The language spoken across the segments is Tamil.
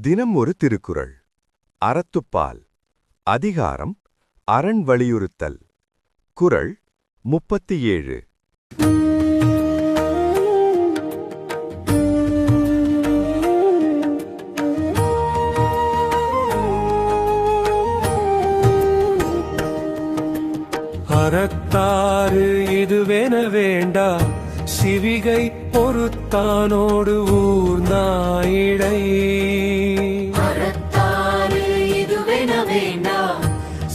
தினம் ஒரு திருக்குறள். அறத்துப்பால். அதிகாரம் அரண் வலியுறுத்தல். குறள் முப்பத்தி ஏழு அறத்தாறு இதுவென வேண்டா. சிவிகை பொறுத்தானோடு ஊர் நாயிடை.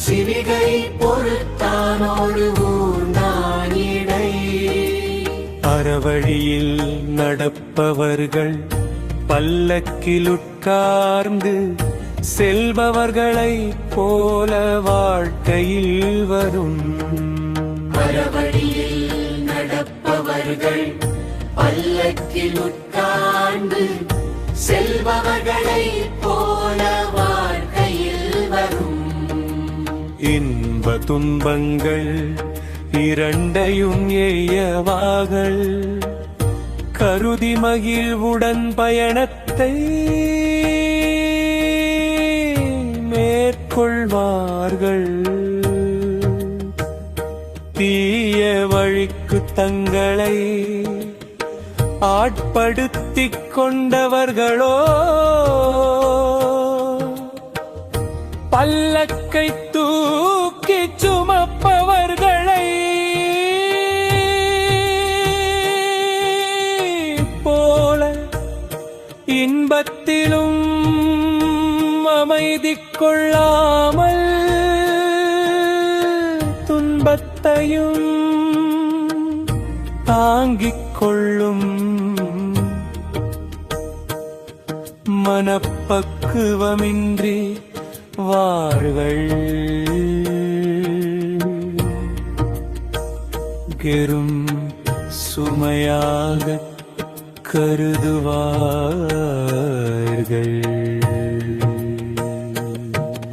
சிவிகை பொறுத்தானோடு ஊர் நாயிடை. அறவழியில் நடப்பவர்கள் பல்லக்கில் உட்கார்ந்து செல்பவர்களைப் போல வாழ்க்கையில் வரும். பல்லக்கில் உட்கார்ந்து செல்பவர்களை போல வாழ்க்கையில் வரும். இன்ப துன்பங்கள் இரண்டையும் எய்யவாகள் கருதி மகிழ்வுடன் பயணத்தை மேற்கொள்வார்கள். தீய வழிக்கு தங்களை ஆட்படுத்திக் கொண்டவர்களோ? பல்லக்கை தூக்கி சுமப்பவர்களை போல இன்பத்திலும் அமைதி கொள்ளாமல் துன்பத்தையும் தாங்கிக் கொள்ளும் மனப்பக்குவமின்றி வாழ்கள் கெரும் சுமையாக கருதுவார்கள்.